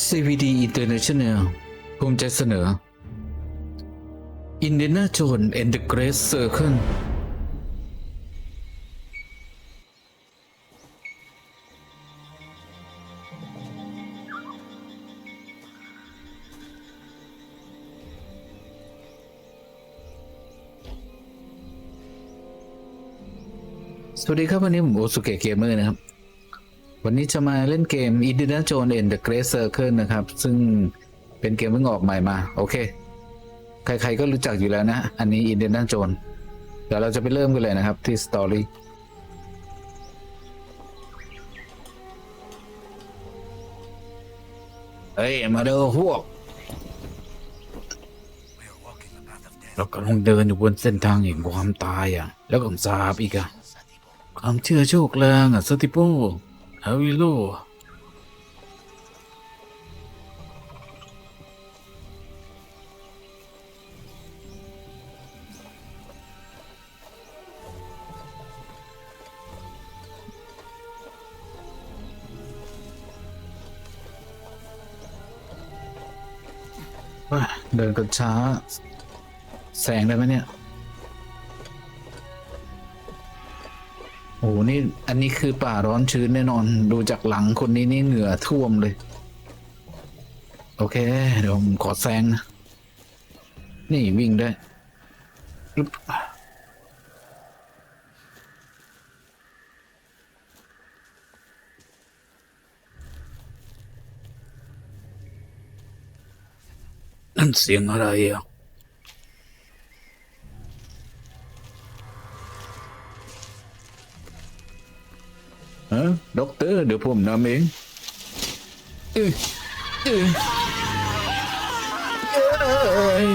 CVD International ภูมิใจเสนอ Indiana Jones and the Great Circle สวัสดีครับ วันนี้ผมโอสุเกะเกมเมอร์นะครับ วันนี้จะมาเล่นเกม Indiana Jones and the Great Circle นะครับ ซึ่งเป็นเกมเพิ่งออกใหม่มา โอเค ใครๆก็รู้จักอยู่แล้วนะ อันนี้ Indiana Jones เดี๋ยวเราจะไปเริ่มกันเลยนะครับที่สตอรี่เฮ้ย มาเด้อพวก เรากำลังเดินอยู่บนเส้นทางแห่งความตายอะ แล้วก็สาบอีกอะ ความเชื่อโชคแรงอะสติโป ฮาวิโลว่าเดินกันช้า แสงได้ไหมเนี่ย นี่อันนี้คือป่าร้อนชื้นแน่นอน ดูจากหลังคนนี้นี่เหงื่อท่วมเลย โอเค เดี๋ยวผมขอแซงนะ นี่วิ่งได้ปึ๊บนั่นเสียงอะไรอะ ผมนำเองอื้ออื้อเอย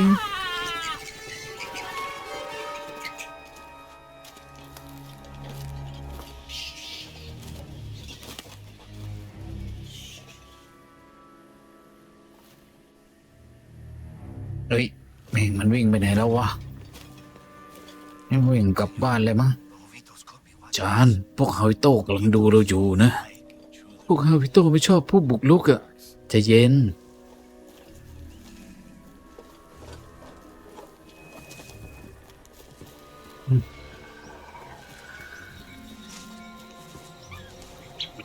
เฮ้ยแม่งมันวิ่งไปไหนแล้ววะไม่วิ่งกลับบ้านเลยมั้งจานพวกเฮาโต้กำลังดูเราอยู่นะ พวกฮาวิโตไม่ชอบผู้บุกลุกอะ่ะใจะเย็น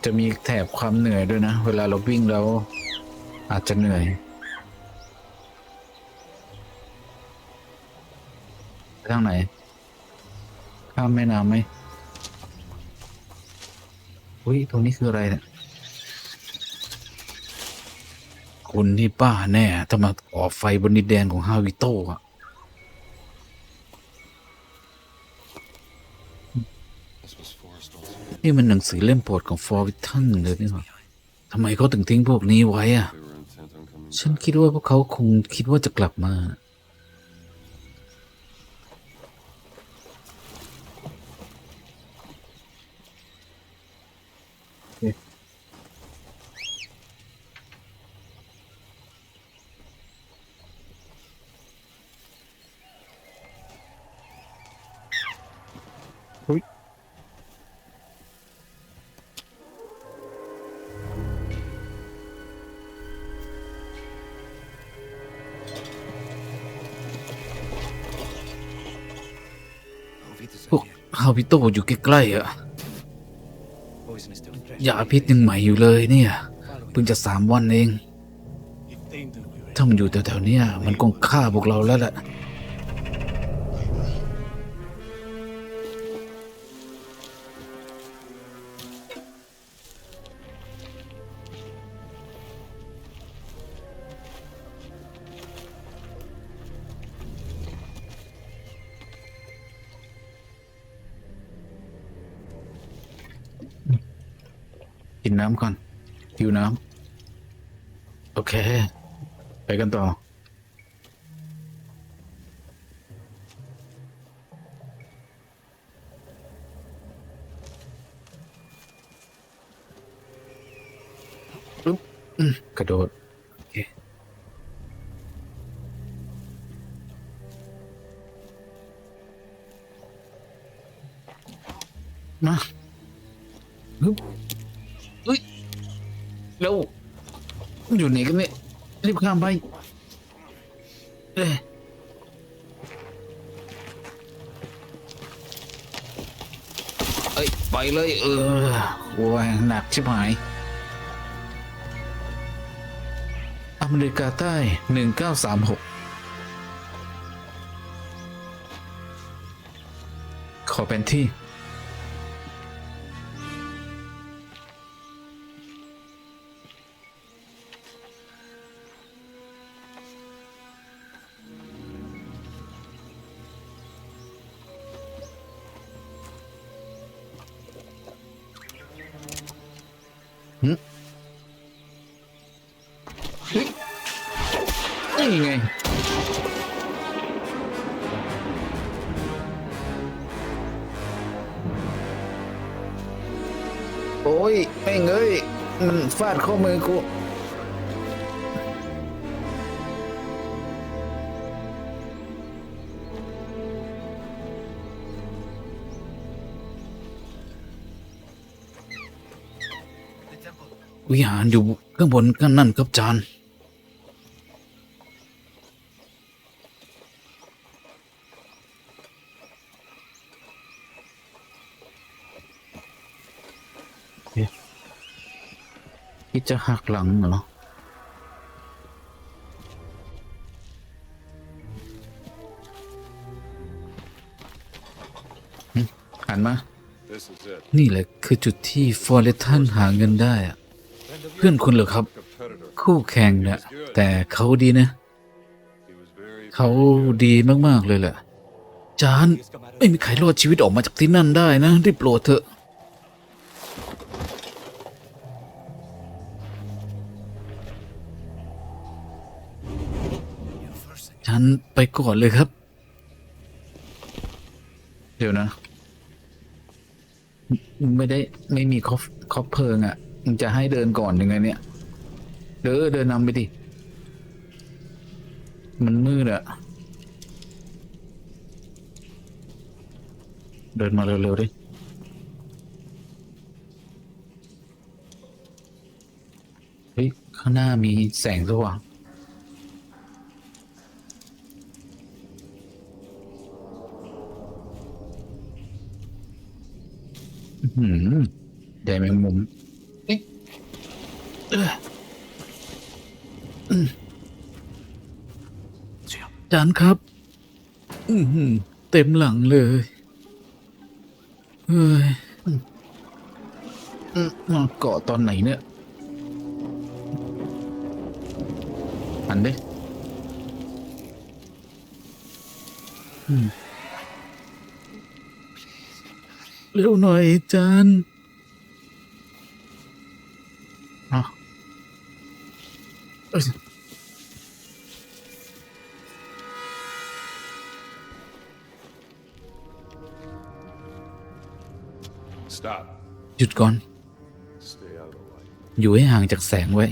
จะมีแถบความเหนื่อยด้วยนะ เวลาเราวิ่งแล้ว อาจจะเหนื่อยไปทางไหน ข้ามแม่น้ำไหมอุ้ย ตรงนี้คืออะไรเนี่ย คนนี่ป้าแน่ ถ้ามาออกไฟบนดินแดนของฮาวิโต้อะนี่มันหนังสือเล่มโปรดของฟอร์วิทันเลยนี่หว่าทำไมเขาถึงทิ้งพวกนี้ไว้อะ ฉันคิดว่าพวกเขาคงคิดว่าจะกลับมา พวกฮาวิโตอยู่ใกล้ๆอะยาพิษยังใหม่อยู่เลยเนี่ยเพิ่งจะสามวันเอง ถ้ามันอยู่แถวๆนี้มันคงฆ่าพวกเราแล้วแหละ นน้ำก่อนหิวน้ำโอเค ไปกันต่อ ปึ๊บอืมกระโดด โอเคมาปึ๊บ อยู่ไหนกันเนี่ยรีบข้ามไปเอ้ยเอ้ยไปเลย เออโอ้ยหนักชิบหาย อเมริกาใต้1936ขอเป็นที่ อ้ยไม่เงยมันฟาดข้อมือกูวิหารอยู่ข้างบนกันนั่นครับจาน จะหักหลังเหรอ หันมา นี่แหละคือจุดที่ฟอร์เรสทันหาเงินได้อะเพื่อนคุณเหรอครับ คู่แข่งนะแต่เขาดีนะ เขาดีมาก ๆ เลยแหละ จาน ไม่มีใครรอดชีวิตออกมาจากที่นั่นได้นะ ได้โปรดเถอะ ฉันไปก่อนเลยครับ เดี๋ยวนะ ไม่ได้ไม่มีคอฟคอฟเพลิงอะ่ะมึงจะให้เดินก่อนยังไงเนี่ย เดินเดินนำไปดิ มันมืดอะเดินมาเร็วๆดิเฮ้ยข้างหน้ามีแสงสว่าง หือใหญ่แมงมุมเอ๊ะเอ้ออืมจานครับ อือหือเต็มหลังเลยเฮ้ยอืมอืมมาเกาะตอนไหนเนี่ยหันดิอืม เร็วหน่อยจานอะเอ้ย Stop. หยุดก่อน Stay out of light. อยู่ให้ห่างจากแสงไว้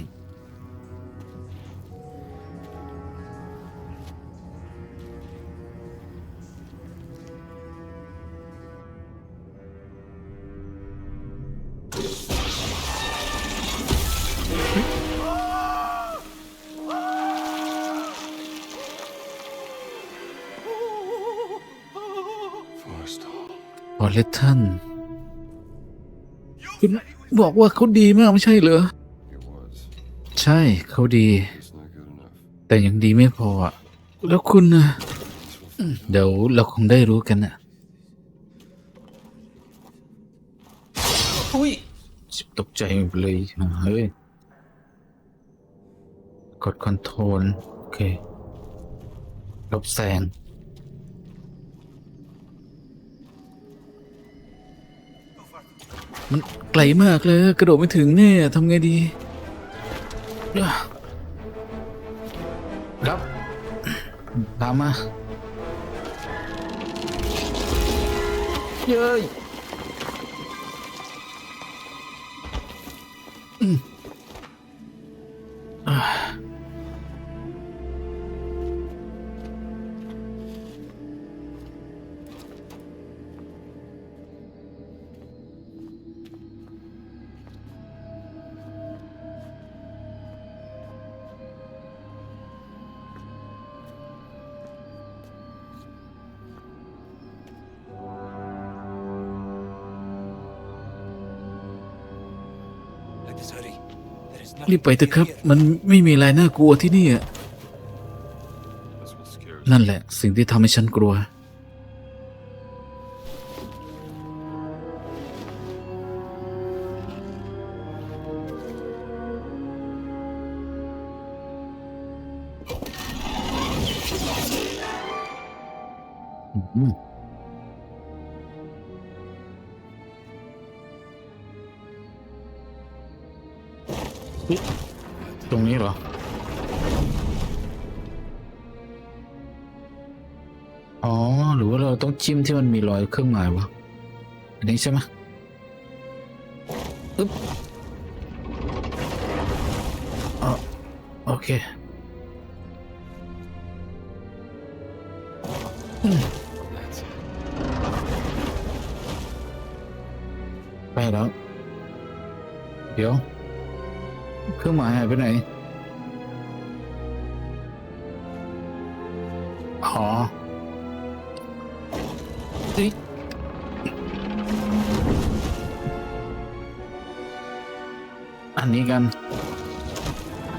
เลทันคุณบอกว่าเขาดีมากไม่ใช่เหรอ He was. ใช่เขาดี It's not good enough. แต่ยังดีไม่พออะ แล้วคุณนะอืมเดี๋ยวเราคงได้รู้กันนะอุ้ยชิบตกใจหมดเลยเฮ้ย กดคอนโทรล โอเค ลบแสง มันไกลมากเลย กระโดดไม่ถึงแน่ทำไงดี ครับ ตามมา เย้ย รีบไปเถอะครับ มันไม่มีอะไรน่ากลัวที่นี่อะนั่นแหละ สิ่งที่ทำให้ฉันกลัว อ๋อ หรือว่าเราต้องจิ้มที่มันมีรอยเครื่องหมายวะ อันนี้ใช่ไหมอึ๊บอ๋อโอเคไปแล้ว เดี๋ยว เครื่องหมายหายไปไหน อ๋อ เอ๊ะอันนี้กัน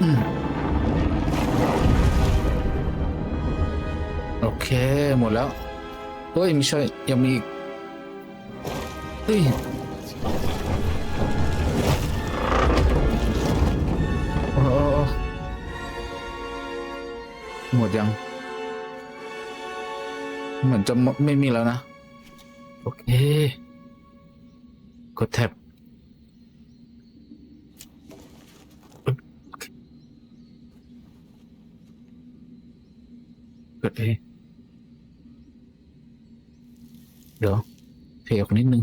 อโอเค หมดแล้ว เฮ้ยไม่ใช่ยังมีอีกเฮ้ยโอ้หมดยัง เหมือนจะไม่มีแล้วนะ โอเค กดแท็บกดเอเดี๋ยวเทออกนิดนึง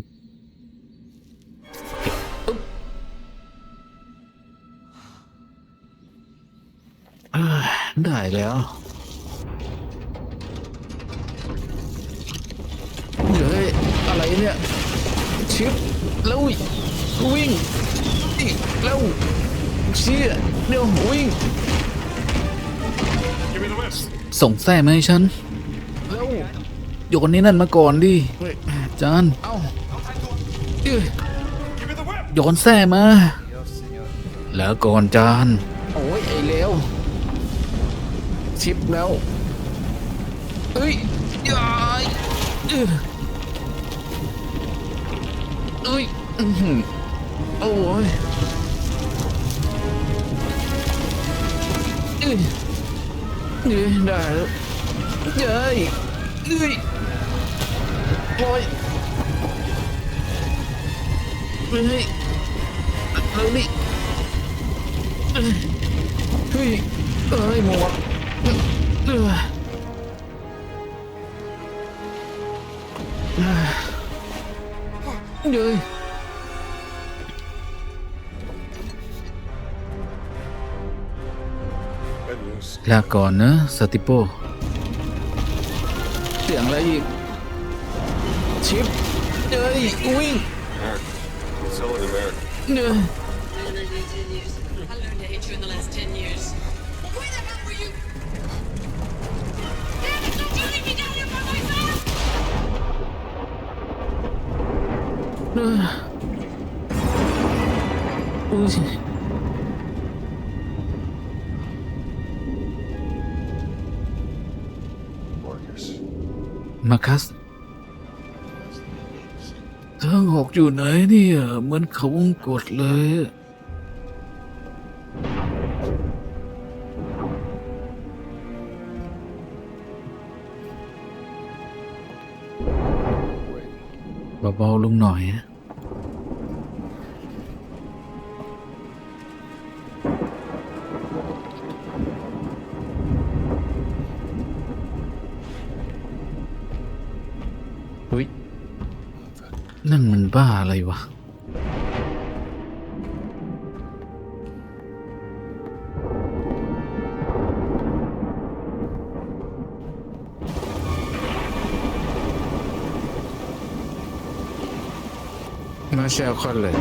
ได้แล้ว อะไรเนี่ยชิปแล้ววิ่งอีกแล้วเชี่ยเดี๋ยววิ่ง Give me the whip. ส่งแส้มาให้ฉัน แล้วโยนนี่นั่นมาก่อนดิเฮ้ยจานเอ้าเอ้ย Give me the whip. โยนแส้มา แล้วก่อนจาน โอ้ยไอ้เลวชิปแล้วเอ้ยยายเอ้ยเอ้ยอื้อหือโอ้ยเอ้ยเอ้ยได้แล้วเย้ยเอ้ยโอ้ยเฮ้ยแล้วนี่เฮ้ยเอ้ยหมดเอ้ยเอ้ยเย้ย Good news. ลาก่อนนะสติโปเออ กชิปเอ้ยวิ่ง America. It's only America. มาคัสทางออกอยู่ไหนเนี่ยเหมือนเขาวงกดเลย เบาๆลงหน่อยฮะอุ้ยนั่นมันบ้าอะไรวะ มาแชร์คอนเลย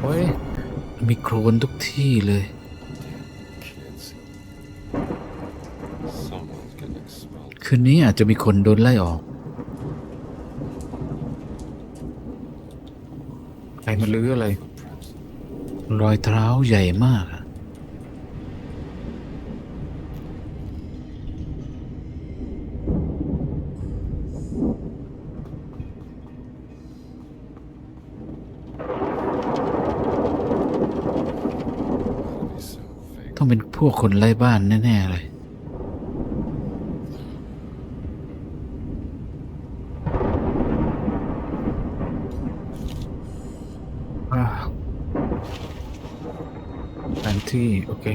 โอ้ยมีโครนทุกที่เลย Kids. Someone's getting expelled. คืนนี้อาจจะมีคนโดนไล่ออกใครมาลื้ออะไร รอยเท้าใหญ่มากอะ Be so fake. ต้องเป็น พวกคนไร้บ้านแน่ ๆ เลยอ่าแผนที่ โอเค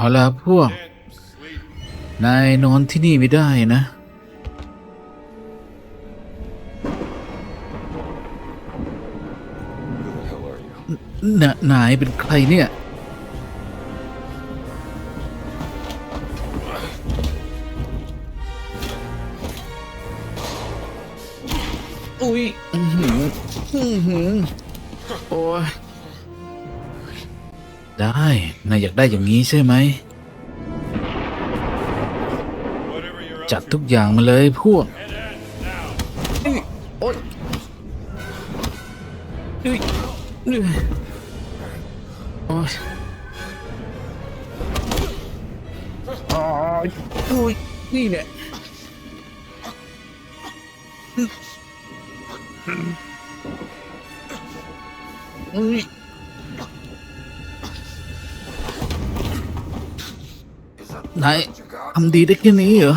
เอาละพวก นายนอนที่นี่ไม่ได้นะ นนายเป็นใครเนี่ย อยากได้อย่างนี้ใช่ไหม จัดทุกอย่างมาเลยพวกโอ๊ยอุ๊ยอุ๊ยโอ๊ยนี่เนี่ยอุ๊ย นายทำดีได้แค่นี้เหรอ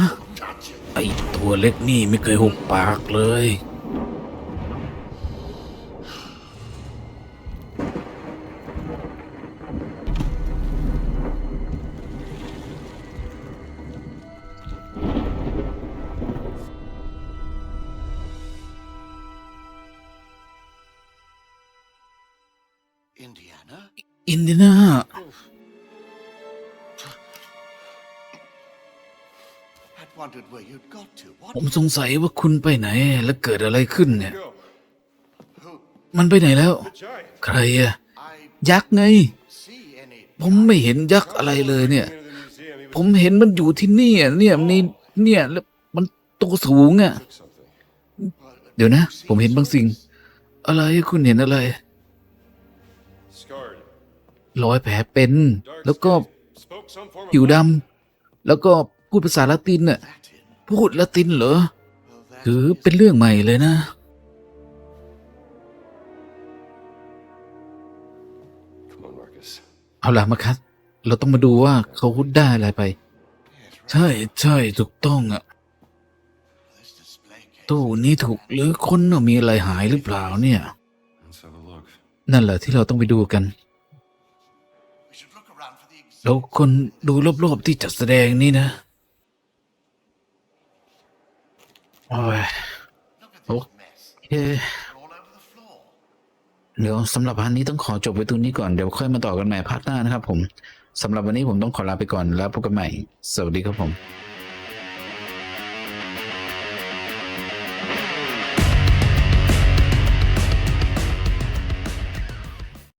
ไอตัวเล็กนี่ไม่เคยหุบปากเลย ผ What? มสงสัยว่าคุณไปไหน และเกิดอะไรขึ้นเนี่ย Go. Who? มันไปไหนแล้ว Giant. ใครอะ I ยักษ์ไง see any. ผมไม่เห็นยักษ์อะไรเลยเนี่ย Into the museum. He ผมเห็นมันอยู่ที่นี่อะเนี่ยนี่เนี่ยแล้วมันตัวสูงอะ took something. เดี๋ยวนะ ผมเห็นบางสิ่ง อะไรคุณเห็นอะไร Scarred. รอยแผลเป็น Dark แล้วก็ skin. Spoke some form of ผิวดำแล้วก็พูดภาษาละตินน่ะ Latin. พูดละตินเหรอ Well, that ถือ is เป็นเรื่องใหม่เลยนะ Come on, Marcus. เอาล่ะมาคัสเราต้องมาดูว่าเขาได้อะไรไป ใช่ใช่ถูกต้องอะ this display case. ตู้นี้ถูกหรือคนน่ะมีอะไรหายหรือเปล่าเนี่ย Let's have a look. นั่นแหละที่เราต้องไปดูกัน We should look around for the exhibit. แล้วคนดูรอบๆที่จัดแสดงนี่นะ โอ้ยโอเคเดี๋ยวสำหรับพาร์ทนี้ต้องขอจบไว้ตรงนี้ก่อน เดี๋ยวค่อยมาต่อกันใหม่พาร์ทหน้านะครับผมสำหรับวันนี้ผมต้องขอลาไปก่อนแล้วพบกันใหม่ สวัสดีครับผม